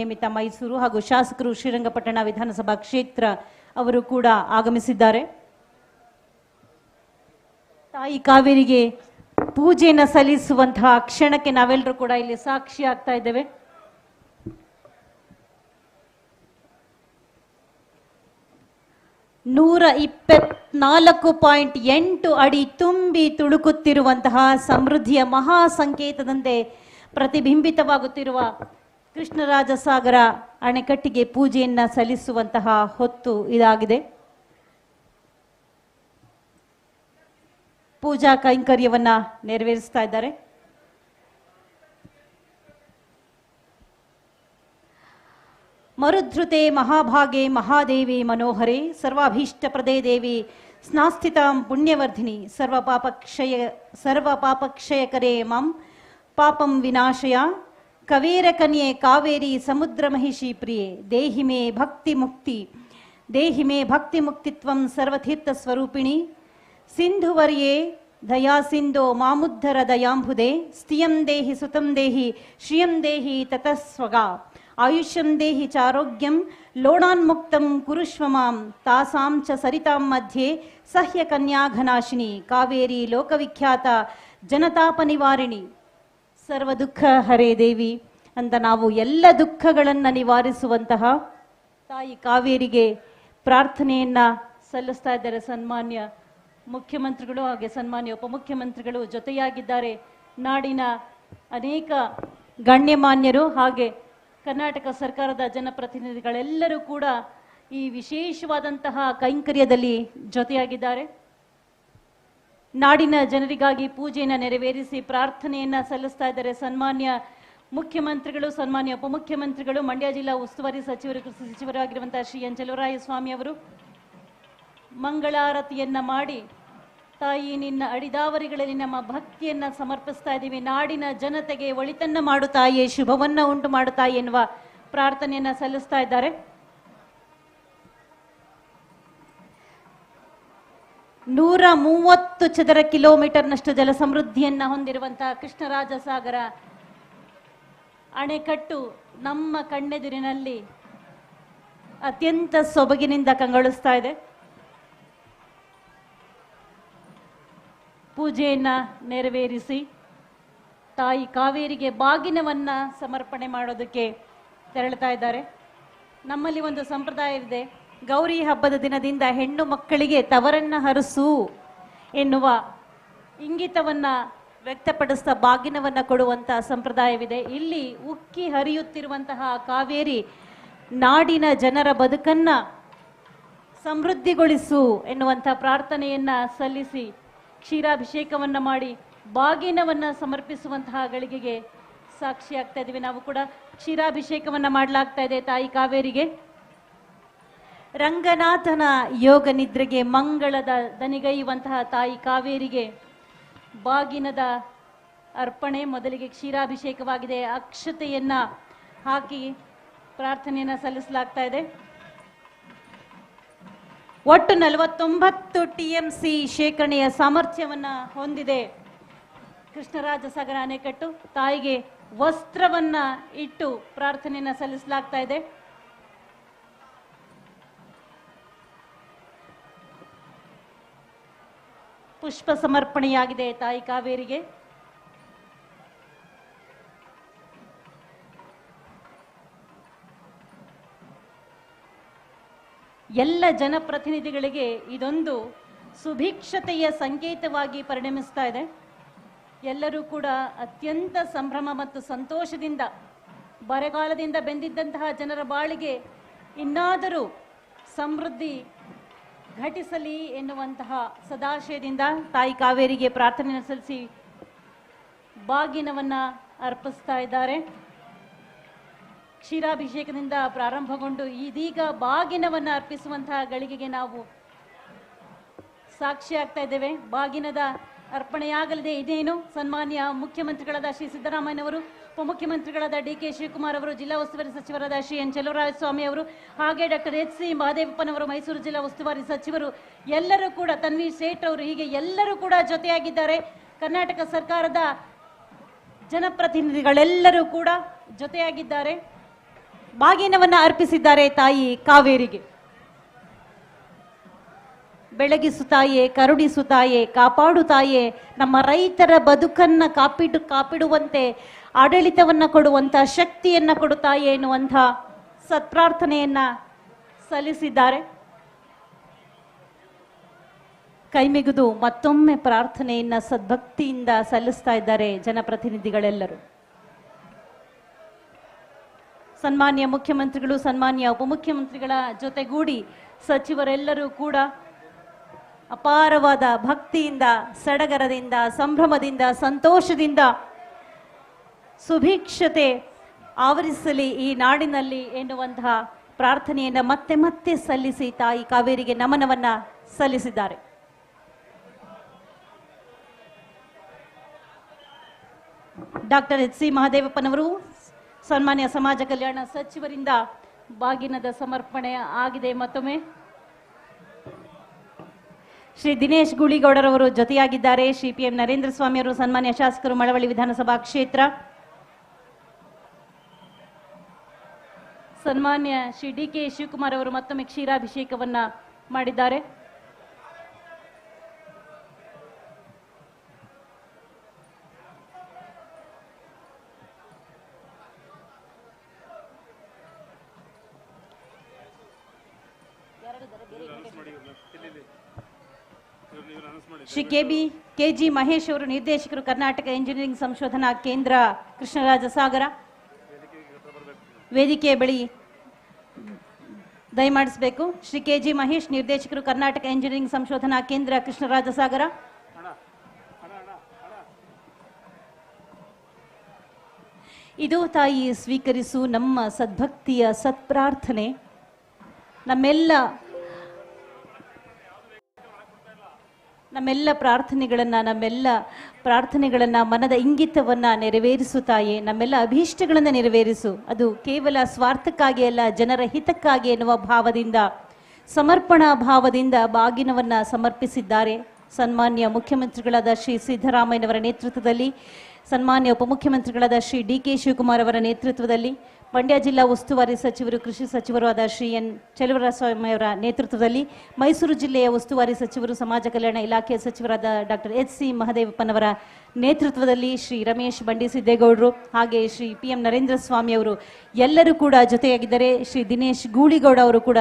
ನೇಮಿತ ಮೈಸೂರು ಹಾಗೂ ಶಾಸಕರು ಶ್ರೀರಂಗಪಟ್ಟಣ ವಿಧಾನಸಭಾ ಕ್ಷೇತ್ರ ಅವರು ಕೂಡ ಆಗಮಿಸಿದ್ದಾರೆ. ತಾಯಿ ಕಾವೇರಿಗೆ ಪೂಜೆಯನ್ನು ಸಲ್ಲಿಸುವಂತಹ ಕ್ಷಣಕ್ಕೆ ನಾವೆಲ್ಲರೂ ಕೂಡ ಇಲ್ಲಿ ಸಾಕ್ಷಿ ಆಗ್ತಾ ಇದ್ದೇವೆ. ನೂರ ಇಪ್ಪತ್ನಾಲ್ಕು ಪಾಯಿಂಟ್ ಎಂಟು ಅಡಿ ತುಂಬಿ ತುಳುಕುತ್ತಿರುವಂತಹ ಸಮೃದ್ಧಿಯ ಮಹಾ ಸಂಕೇತದಂತೆ ಪ್ರತಿಬಿಂಬಿತವಾಗುತ್ತಿರುವ ಕೃಷ್ಣರಾಜಸಾಗರ ಅಣೆಕಟ್ಟಿಗೆ ಪೂಜೆಯನ್ನ ಸಲ್ಲಿಸುವಂತಹ ಹೊತ್ತು ಇದಾಗಿದೆ. ಪೂಜಾ ಕೈಂಕರ್ಯವನ್ನ ನೆರವೇರಿಸ್ತಾ ಇದ್ದಾರೆ. ಮರುಧೃತೆ ಮಹಾಭಾಗೆ ಮಹಾದೇವಿ ಮನೋಹರೆ ಸರ್ವಾಭೀಷ್ಟಪ್ರದೇ ದೇವಿ ಸ್ನಾಸ್ಥಿತ ಪುಣ್ಯವರ್ಧಿನಿ ಸರ್ವ ಪಾಪಕ್ಷಯ ಸರ್ವ ಪಾಪಕ್ಷಯಕರೇ ಮಾಂ, ಪಾಪಂ ವಿನಾಶಯ. ಕವೇರ ಕನ್ಯೆ ಕಾವೇರಿ ಸಮುದ್ರ ಮಹಿಷಿ ಪ್ರಿಯೆ ದೇಹಿ ಮೇ ಭಕ್ತಿ ಮುಕ್ತಿ ದೇಹಿ ಮೇ ಭಕ್ತಿ ಮುಕ್ತಿತ್ವಂ ಸರ್ವತೀರ್ಥ ಸ್ವರೂಪಿಣಿ ಸಿಂಧುವರ್ಯೇ ದಯಾ ಸಿಂಧೋ ಮಾಮುದ್ಧರ ದಯಾಂಬುದೆ ಸ್ತಿಯಂ ದೇಹಿ ಸುತಂ ದೇಹಿ ಶ್ರಿಯಂ ದೇಹಿ ತತಸ್ವಗ ಆಯುಷ್ಯಂ ದೇಹಿ ಚಾರೋಗ್ಯಂ ಲೋಣಾನ್ಮುಕ್ತಂ ಕುರುಷ್ವ ಮಾಂ ತಾಸಾಂ ಚ ಸರಿತಾಂ ಮಧ್ಯೆ ಸಹ್ಯ ಕನ್ಯಾಘನಾಶಿನಿ ಕಾವೇರಿ ಲೋಕವಿಖ್ಯಾತ ಜನತಾಪ ನಿವಾರಿಣಿ ಸರ್ವ ದುಃಖ ಹರೇ ದೇವಿ ಅಂತ ನಾವು ಎಲ್ಲ ದುಃಖಗಳನ್ನು ನಿವಾರಿಸುವಂತಹ ತಾಯಿ ಕಾವೇರಿಗೆ ಪ್ರಾರ್ಥನೆಯನ್ನ ಸಲ್ಲಿಸ್ತಾ ಇದ್ದಾರೆ ಸನ್ಮಾನ್ಯ ಮುಖ್ಯಮಂತ್ರಿಗಳು ಹಾಗೆ ಸನ್ಮಾನ್ಯ ಉಪಮುಖ್ಯಮಂತ್ರಿಗಳು ಜೊತೆಯಾಗಿದ್ದಾರೆ. ನಾಡಿನ ಅನೇಕ ಗಣ್ಯಮಾನ್ಯರು ಹಾಗೆ ಕರ್ನಾಟಕ ಸರ್ಕಾರದ ಜನಪ್ರತಿನಿಧಿಗಳೆಲ್ಲರೂ ಕೂಡ ಈ ವಿಶೇಷವಾದಂತಹ ಕೈಂಕರ್ಯದಲ್ಲಿ ಜೊತೆಯಾಗಿದ್ದಾರೆ. ನಾಡಿನ ಜನರಿಗಾಗಿ ಪೂಜೆಯನ್ನು ನೆರವೇರಿಸಿ ಪ್ರಾರ್ಥನೆಯನ್ನ ಸಲ್ಲಿಸ್ತಾ ಇದ್ದಾರೆ. ಸನ್ಮಾನ್ಯ ಮುಖ್ಯಮಂತ್ರಿಗಳು, ಸನ್ಮಾನ್ಯ ಉಪಮುಖ್ಯಮಂತ್ರಿಗಳು, ಮಂಡ್ಯ ಜಿಲ್ಲಾ ಉಸ್ತುವಾರಿ ಸಚಿವರು, ಕೃಷಿ ಸಚಿವರಾಗಿರುವಂತಹ ಶ್ರೀ ಎನ್ ಸ್ವಾಮಿ ಅವರು, ಮಂಗಳಾರತಿಯನ್ನ ಮಾಡಿ ತಾಯಿ ನಿನ್ನ ಅಡಿದಾವರಿಗಳಲ್ಲಿ ನಮ್ಮ ಭಕ್ತಿಯನ್ನ ಸಮರ್ಪಿಸ್ತಾ ಇದ್ದೀವಿ. ನಾಡಿನ ಜನತೆಗೆ ಒಳಿತನ್ನ ಮಾಡು ಶುಭವನ್ನ ಉಂಟು ಮಾಡು ತಾಯಿ ಎನ್ನುವ ಪ್ರಾರ್ಥನೆಯನ್ನ ಸಲ್ಲಿಸ್ತಾ ಇದ್ದಾರೆ. ನೂರ ಮೂವತ್ತು ಚದರ ಕಿಲೋಮೀಟರ್ನಷ್ಟು ಜಲ ಸಮೃದ್ಧಿಯನ್ನು ಹೊಂದಿರುವಂತಹ ಕೃಷ್ಣರಾಜ ಸಾಗರ ಅಣೆಕಟ್ಟು ನಮ್ಮ ಕಣ್ಣೆದುರಿನಲ್ಲಿ ಅತ್ಯಂತ ಸೊಬಗಿನಿಂದ ಕಂಗೊಳಿಸ್ತಾ ಇದೆ. ಪೂಜೆಯನ್ನ ನೆರವೇರಿಸಿ, ತಾಯಿ ಕಾವೇರಿಗೆ ಬಾಗಿನವನ್ನ ಸಮರ್ಪಣೆ ಮಾಡೋದಕ್ಕೆ ತೆರಳ್ತಾ ಇದ್ದಾರೆ. ನಮ್ಮಲ್ಲಿ ಒಂದು ಸಂಪ್ರದಾಯವಿದೆ ಗೌರಿ ಹಬ್ಬದ ದಿನದಿಂದ ಹೆಣ್ಣು ಮಕ್ಕಳಿಗೆ ತವರನ್ನ ಹರಸು ಎನ್ನುವ ಇಂಗಿತವನ್ನ ವ್ಯಕ್ತಪಡಿಸ್ತಾ ಬಾಗಿನವನ್ನ ಕೊಡುವಂತ ಸಂಪ್ರದಾಯವಿದೆ. ಇಲ್ಲಿ ಉಕ್ಕಿ ಹರಿಯುತ್ತಿರುವಂತಹ ಕಾವೇರಿ ನಾಡಿನ ಜನರ ಬದುಕನ್ನ ಸಮೃದ್ಧಿಗೊಳಿಸು ಎನ್ನುವಂಥ ಪ್ರಾರ್ಥನೆಯನ್ನ ಸಲ್ಲಿಸಿ ಕ್ಷೀರಾಭಿಷೇಕವನ್ನ ಮಾಡಿ ಬಾಗಿನವನ್ನ ಸಮರ್ಪಿಸುವಂತಹ ಗಳಿಗೆಗೆ ಸಾಕ್ಷಿಯಾಗ್ತಾ ಇದ್ದೀವಿ ನಾವು ಕೂಡ ಕ್ಷೀರಾಭಿಷೇಕವನ್ನ ಮಾಡಲಾಗ್ತಾ ಇದೆ ತಾಯಿ ಕಾವೇರಿಗೆ. ರಂಗನಾಥನ ಯೋಗ ನಿದ್ರೆಗೆ ಮಂಗಳದ ದನಿಗೈಯುವಂತಹ ತಾಯಿ ಕಾವೇರಿಗೆ ಬಾಗಿನದ ಅರ್ಪಣೆ ಮೊದಲಿಗೆ ಕ್ಷೀರಾಭಿಷೇಕವಾಗಿದೆ. ಅಕ್ಷತೆಯನ್ನ ಹಾಕಿ ಪ್ರಾರ್ಥನೆಯನ್ನ ಸಲ್ಲಿಸಲಾಗ್ತಾ ಇದೆ. ಒಟ್ಟು ನಲವತ್ತೊಂಬತ್ತು ಟಿ ಎಂ ಸಿ ಶೇಖರಣೆಯ ಸಾಮರ್ಥ್ಯವನ್ನ ಹೊಂದಿದೆ. ಕೃಷ್ಣರಾಜ ಸಾಗರ ಅಣೆಕಟ್ಟು ತಾಯಿಗೆ ವಸ್ತ್ರವನ್ನ ಇಟ್ಟು ಪ್ರಾರ್ಥನೆಯನ್ನ ಸಲ್ಲಿಸಲಾಗ್ತಾ ಇದೆ. ಪುಷ್ಪ ಸಮರ್ಪಣೆಯಾಗಿದೆ ತಾಯಿ ಕಾವೇರಿಗೆ. ಎಲ್ಲ ಜನಪ್ರತಿನಿಧಿಗಳಿಗೆ ಇದೊಂದು ಸುಭಿಕ್ಷತೆಯ ಸಂಕೇತವಾಗಿ ಪರಿಣಮಿಸ್ತಾ ಇದೆ. ಎಲ್ಲರೂ ಕೂಡ ಅತ್ಯಂತ ಸಂಭ್ರಮ ಮತ್ತು ಸಂತೋಷದಿಂದ, ಬರಗಾಲದಿಂದ ಬೆಂದಿದ್ದಂತಹ ಜನರ ಬಾಳಿಗೆ ಇನ್ನಾದರೂ ಸಮೃದ್ಧಿ ಘಟಿಸಲಿ ಎನ್ನುವಂತಹ ಸದಾಶಯದಿಂದ ತಾಯಿ ಕಾವೇರಿಗೆ ಪ್ರಾರ್ಥನೆ ಸಲ್ಲಿಸಿ ಬಾಗಿನವನ್ನ ಅರ್ಪಿಸ್ತಾ ಇದ್ದಾರೆ. ಕ್ಷೀರಾಭಿಷೇಕದಿಂದ ಪ್ರಾರಂಭಗೊಂಡು ಇದೀಗ ಬಾಗಿನವನ್ನ ಅರ್ಪಿಸುವಂತಹ ಗಳಿಗೆಗೆ ನಾವು ಸಾಕ್ಷಿ ಆಗ್ತಾ ಇದ್ದೇವೆ. ಬಾಗಿನದ ಅರ್ಪಣೆಯಾಗಲಿದೆ. ಇದೇನು? ಸನ್ಮಾನ್ಯ ಮುಖ್ಯಮಂತ್ರಿಗಳಾದ ಶ್ರೀ ಸಿದ್ದರಾಮಯ್ಯನವರು, ಉಪಮುಖ್ಯಮಂತ್ರಿಗಳಾದ ಡಿ ಕೆ ಶಿವಕುಮಾರ್ ಅವರು, ಜಿಲ್ಲಾ ಉಸ್ತುವಾರಿ ಸಚಿವರಾದ ಶ್ರೀ ಎನ್ ಸ್ವಾಮಿ ಅವರು, ಹಾಗೆ ಡಾಕ್ಟರ್ ಎಚ್ ಸಿ ಮಹದೇವಪ್ಪನವರು ಮೈಸೂರು ಜಿಲ್ಲಾ ಉಸ್ತುವಾರಿ ಸಚಿವರು, ಎಲ್ಲರೂ ಕೂಡ ತನ್ವೀರ್ ಸೇಠ್ ಅವರು, ಹೀಗೆ ಎಲ್ಲರೂ ಕೂಡ ಜೊತೆಯಾಗಿದ್ದಾರೆ. ಕರ್ನಾಟಕ ಸರ್ಕಾರದ ಜನಪ್ರತಿನಿಧಿಗಳೆಲ್ಲರೂ ಕೂಡ ಜೊತೆಯಾಗಿದ್ದಾರೆ. ಬಾಗಿನವನ್ನ ಅರ್ಪಿಸಿದ್ದಾರೆ ತಾಯಿ ಕಾವೇರಿಗೆ. ಬೆಳಗಿಸು ತಾಯೇ ಕಾಪಾಡುತ್ತಾಯೇ ತಾಯೇ ಕಾಪಾಡು ತಾಯೇ ನಮ್ಮ ರೈತರ ಬದುಕನ್ನ ಕಾಪಿಡು, ಕಾಪಿಡುವಂತೆ, ಆಡಳಿತವನ್ನ ಕೊಡುವಂತ, ಶಕ್ತಿಯನ್ನ ಕೊಡುತ್ತಾಯೇ ತಾಯೇ ಎನ್ನುವಂಥ ಸತ್ಪ್ರಾರ್ಥನೆಯನ್ನ ಸಲ್ಲಿಸಿದ್ದಾರೆ. ಕೈಮಿಗಿದು ಮತ್ತೊಮ್ಮೆ ಪ್ರಾರ್ಥನೆಯನ್ನ ಸದ್ಭಕ್ತಿಯಿಂದ ಸಲ್ಲಿಸ್ತಾ ಇದ್ದಾರೆ ಜನಪ್ರತಿನಿಧಿಗಳೆಲ್ಲರೂ. ಸನ್ಮಾನ್ಯ ಮುಖ್ಯಮಂತ್ರಿಗಳು, ಸನ್ಮಾನ್ಯ ಉಪಮುಖ್ಯಮಂತ್ರಿಗಳ ಜೊತೆಗೂಡಿ ಸಚಿವರೆಲ್ಲರೂ ಕೂಡ ಅಪಾರವಾದ ಭಕ್ತಿಯಿಂದ, ಸಡಗರದಿಂದ, ಸಂಭ್ರಮದಿಂದ, ಸಂತೋಷದಿಂದ ಸುಭಿಕ್ಷತೆ ಆವರಿಸಲಿ ಈ ನಾಡಿನಲ್ಲಿ ಎನ್ನುವಂತಹ ಪ್ರಾರ್ಥನೆಯನ್ನು ಮತ್ತೆ ಮತ್ತೆ ಸಲ್ಲಿಸಿ ತಾಯಿ ಕಾವೇರಿಗೆ ನಮನವನ್ನ ಸಲ್ಲಿಸಿದ್ದಾರೆ. ಡಾಕ್ಟರ್ ಎಚ್ ಸಿ ಮಹಾದೇವಪ್ಪನವರು, ಸನ್ಮಾನ್ಯ ಸಮಾಜ ಕಲ್ಯಾಣ ಸಚಿವರಿಂದ ಬಾಗಿನದ ಸಮರ್ಪಣೆ ಆಗಿದೆ ಮತ್ತೊಮ್ಮೆ. ಶ್ರೀ ದಿನೇಶ್ ಗುಳಿಗೌಡರವರು ಜೊತೆಯಾಗಿದ್ದಾರೆ. ಶ್ರೀ ಪಿ ಎಂ ನರೇಂದ್ರ ಸ್ವಾಮಿ ಅವರು ಸನ್ಮಾನ್ಯ ಶಾಸಕರು ಮಳವಳ್ಳಿ ವಿಧಾನಸಭಾ ಕ್ಷೇತ್ರ. ಸನ್ಮಾನ್ಯ ಶ್ರೀ ಡಿ ಕೆ ಶಿವಕುಮಾರ್ ಅವರು ಮತ್ತೊಮ್ಮೆ ಕ್ಷೀರಾಭಿಷೇಕವನ್ನ ಮಾಡಿದ್ದಾರೆ. Shri K B K G Mahesh ಅವರು ನಿರ್ದೇಶಕರು ಕರ್ನಾಟಕ ಇಂಜಿನಿಯರಿಂಗ್ ಸಂಶೋಧನಾ ಕೇಂದ್ರ ಕೃಷ್ಣರಾಜ ಸಾಗರ ವೇದಿಕೆಯ ಬಳಿ ದಯಮಾಡಿಸಬೇಕು. ಶ್ರೀ ಕೆ ಜಿ ಮಹೇಶ್ ನಿರ್ದೇಶಕರು ಕರ್ನಾಟಕ ಇಂಜಿನಿಯರಿಂಗ್ ಸಂಶೋಧನಾ ಕೇಂದ್ರ ಕೃಷ್ಣರಾಜ ಸಾಗರ ಇದು ತಾಯಿ ಸ್ವೀಕರಿಸು ನಮ್ಮ ಸದ್ಭಕ್ತಿಯ ಸತ್ಪ್ರಾರ್ಥನೆ. ನಮ್ಮೆಲ್ಲ ನಮ್ಮೆಲ್ಲ ಪ್ರಾರ್ಥನೆಗಳನ್ನು ನಮ್ಮೆಲ್ಲ ಪ್ರಾರ್ಥನೆಗಳನ್ನು, ಮನದ ಇಂಗಿತವನ್ನು ನೆರವೇರಿಸು ತಾಯೇ. ನಮ್ಮೆಲ್ಲ ಅಭೀಷ್ಟಗಳನ್ನು ನೆರವೇರಿಸು. ಅದು ಕೇವಲ ಸ್ವಾರ್ಥಕ್ಕಾಗಿ ಅಲ್ಲ, ಜನರ ಹಿತಕ್ಕಾಗಿ ಎನ್ನುವ ಭಾವದಿಂದ, ಸಮರ್ಪಣಾ ಭಾವದಿಂದ ಬಾಗಿನವನ್ನ ಸಮರ್ಪಿಸಿದ್ದಾರೆ. ಸನ್ಮಾನ್ಯ ಮುಖ್ಯಮಂತ್ರಿಗಳಾದ ಶ್ರೀ ಸಿದ್ದರಾಮಯ್ಯನವರ ನೇತೃತ್ವದಲ್ಲಿ, ಸನ್ಮಾನ್ಯ ಉಪಮುಖ್ಯಮಂತ್ರಿಗಳಾದ ಶ್ರೀ ಡಿ ಕೆ ಶಿವಕುಮಾರ್ ಅವರ ನೇತೃತ್ವದಲ್ಲಿ ಮಂಡ್ಯ ಜಿಲ್ಲಾ ಉಸ್ತುವಾರಿ ಸಚಿವರು, ಕೃಷಿ ಸಚಿವರು ಆದ ಶ್ರೀ ಎನ್. ಚೆಲುವರಸ್ವಾಮಿಯವರ ನೇತೃತ್ವದಲ್ಲಿ ಮೈಸೂರು ಜಿಲ್ಲೆಯ ಉಸ್ತುವಾರಿ ಸಚಿವರು, ಸಮಾಜ ಕಲ್ಯಾಣ ಇಲಾಖೆಯ ಸಚಿವರಾದ ಡಾಕ್ಟರ್ ಎಚ್ ಸಿ ಮಹದೇವಪ್ಪನವರ ನೇತೃತ್ವದಲ್ಲಿ ಶ್ರೀ ರಮೇಶ್ ಬಂಡಿ ಸಿದ್ದೇಗೌಡರು ಹಾಗೆ ಶ್ರೀ ಪಿ ಎಂ ನರೇಂದ್ರ ಸ್ವಾಮಿ ಅವರು ಎಲ್ಲರೂ ಕೂಡ ಜೊತೆಯಾಗಿದ್ದಾರೆ ಶ್ರೀ ದಿನೇಶ್ ಗೂಳಿಗೌಡ ಅವರು ಕೂಡ